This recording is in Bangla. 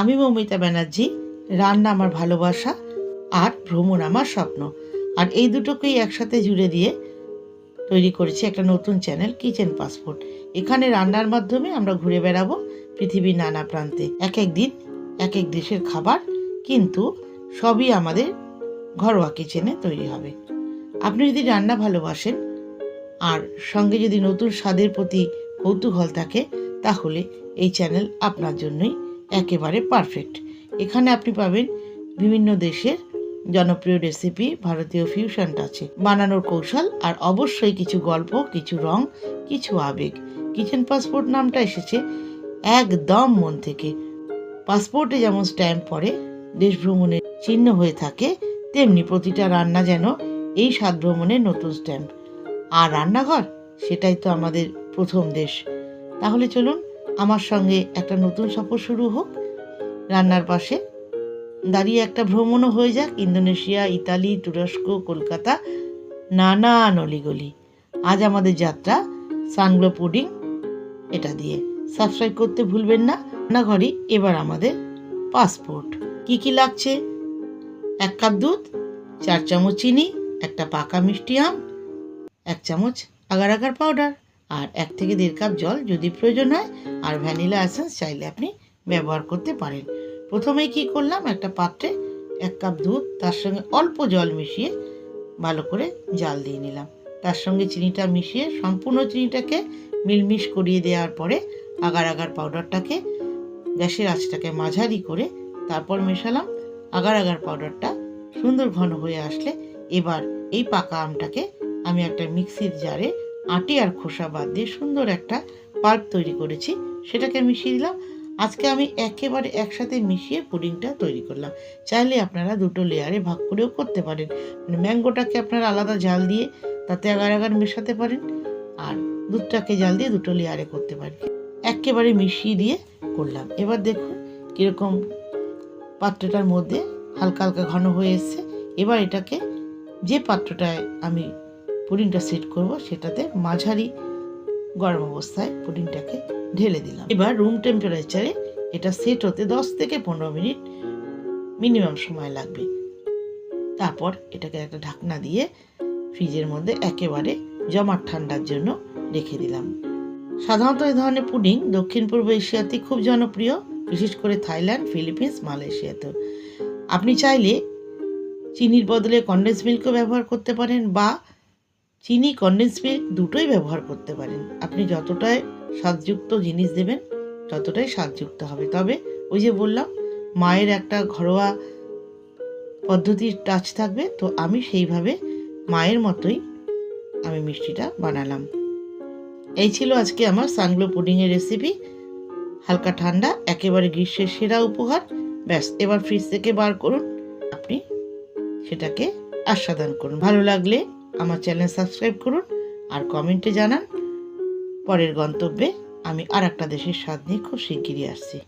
আমি মৌমিতা ব্যানার্জি, রান্না আমার ভালোবাসা, আর ভ্রমণ আমার স্বপ্ন। আর এই দুটোকেই একসাথে জুড়ে দিয়ে তৈরি করেছি একটা নতুন চ্যানেল, কিচেন পাসপোর্ট এখানে রান্নার মাধ্যমে আমরা ঘুরে বেড়াবো পৃথিবীর নানা প্রান্তে। এক এক দিন, এক এক দেশের খাবার, কিন্তু সবই আমাদের ঘরোয়া কিচেনে তৈরি হবে। আপনি যদি রান্না ভালোবাসেন, আর সঙ্গে যদি নতুন স্বাদের প্রতি কৌতূহল থাকে, তাহলে এই চ্যানেল আপনার জন্যই একেবারে পারফেক্ট এখানে আপনি পাবেন বিভিন্ন দেশের জনপ্রিয় রেসিপি ভারতীয় ফিউশন আছে। বানানোর কৌশল আর অবশ্যই কিছু গল্প, কিছু রং, কিছু আবেগ। কিচেন পাসপোর্ট নামটা এসেছে একদম মন থেকে। পাসপোর্টে যেমন স্ট্যাম্প পড়ে দেশ ভ্রমণের চিহ্ন হয়ে থাকে, তেমনি প্রতিটা রান্না যেন এই স্বাদ ভ্রমণের নতুন স্ট্যাম্প আর রান্নাঘর, সেটাই তো আমাদের প্রথম দেশ। তাহলে চলুন আমার সঙ্গে একটা নতুন সফর শুরু হোক। রান্নার পাশে দাঁড়িয়ে একটা ভ্রমণও হয়ে যাক। ইন্দোনেশিয়া, ইতালি, তুরস্ক, কলকাতা নানান অলিগলি আজ আমাদের যাত্রা, সানগ্লো পুডিং, এটা দিয়ে। সাবস্ক্রাইব করতে ভুলবেন না। রান্নাঘরই এবার আমাদের পাসপোর্ট। কি কি লাগছে? এক কাপ দুধ, চার চামচ চিনি, একটা পাকা মিষ্টি আম, এক চামচ আগার আগার পাউডার। আর এক থেকে দেড় কাপ জল যদি প্রয়োজন হয় আর ভ্যানিলা এসেন্স চাইলে আপনি ব্যবহার করতে পারেন। প্রথমেই কি করলাম? একটা পাত্রে এক কাপ দুধ, তার সঙ্গে অল্প জল মিশিয়ে ভালো করে জাল দিয়ে নিলাম। তার সঙ্গে চিনিটা মিশিয়ে সম্পূর্ণ চিনিটাকে মিলমিশ করিয়ে দেওয়ার পরে আগার আগার পাউডারটাকে, গ্যাসের আঁচটাকে মাঝারি করে তারপর মেশালাম। আগার আগার পাউডারটা সুন্দর ঘন হয়ে আসলে এবার এই পাকা আমটাকে আমি একটা মিক্সির জারে আটি আর খোসা বাদ দিয়ে সুন্দর একটা পাল্প তৈরি করেছি, সেটাকে মিশিয়ে দিলাম। আজকে আমি একেবারে একসাথে মিশিয়ে পুডিংটা তৈরি করলাম। চাইলে আপনারা দুটো লেয়ারে ভাগ করেও করতে পারেন। মানে ম্যাঙ্গোটাকে আপনারা আলাদা জাল দিয়ে তাতে আগার আগার মেশাতে পারেন আর দুধটাকে জাল দিয়ে দুটো লেয়ারে করতে পারেন। একেবারে মিশিয়ে দিয়ে করলাম। এবার দেখুন কীরকম পাত্রটার মধ্যে হালকা হালকা ঘন হয়ে এসছে। এবার এটাকে যে পাত্রটায় আমি পুডিংটা সেট করব, সেটাতে মাঝারি গরম অবস্থায় পুডিংটাকে ঢেলে দিলাম। এবার রুম টেম্পারেচারে এটা সেট হতে দশ থেকে পনেরো মিনিট মিনিমাম সময় লাগবে। তারপর এটাকে একটা ঢাকনা দিয়ে ফ্রিজের মধ্যে একেবারে জমাট ঠান্ডার জন্য রেখে দিলাম। সাধারণত এই ধরনের পুডিং দক্ষিণ পূর্ব এশিয়াতে খুব জনপ্রিয়, বিশেষ করে থাইল্যান্ড, ফিলিপিন্স মালয়েশিয়াতেও আপনি চাইলে চিনির বদলে কন্ডেন্স মিল্কও ব্যবহার করতে পারেন বা চিনি কন্ডেন্স মিল্ক দুটোই ব্যবহার করতে পারেন। আপনি যতটাই স্বাদযুক্ত জিনিস দেবেন, ততটাই স্বাদযুক্ত হবে। তবে ওই যে বললাম, মায়ের একটা ঘরোয়া পদ্ধতির টাচ থাকবে, তো আমি সেইভাবে মায়ের মতোই আমি মিষ্টিটা বানালাম। এই ছিল আজকে আমার সানগ্লো পুডিংয়ের রেসিপি হালকা ঠান্ডা, একেবারে গ্রীষ্মের সেরা উপহার। ব্যাস, এবার ফ্রিজ থেকে বার করুন। আপনি সেটাকে আস্বাদন করুন। ভালো লাগলে আমার চ্যানেল সাবস্ক্রাইব করুন আর কমেন্টে জানান পরের গন্তব্যে আমি আর একটা দেশের স্বাদ নিয়ে খুব শিগগিরই আসছি।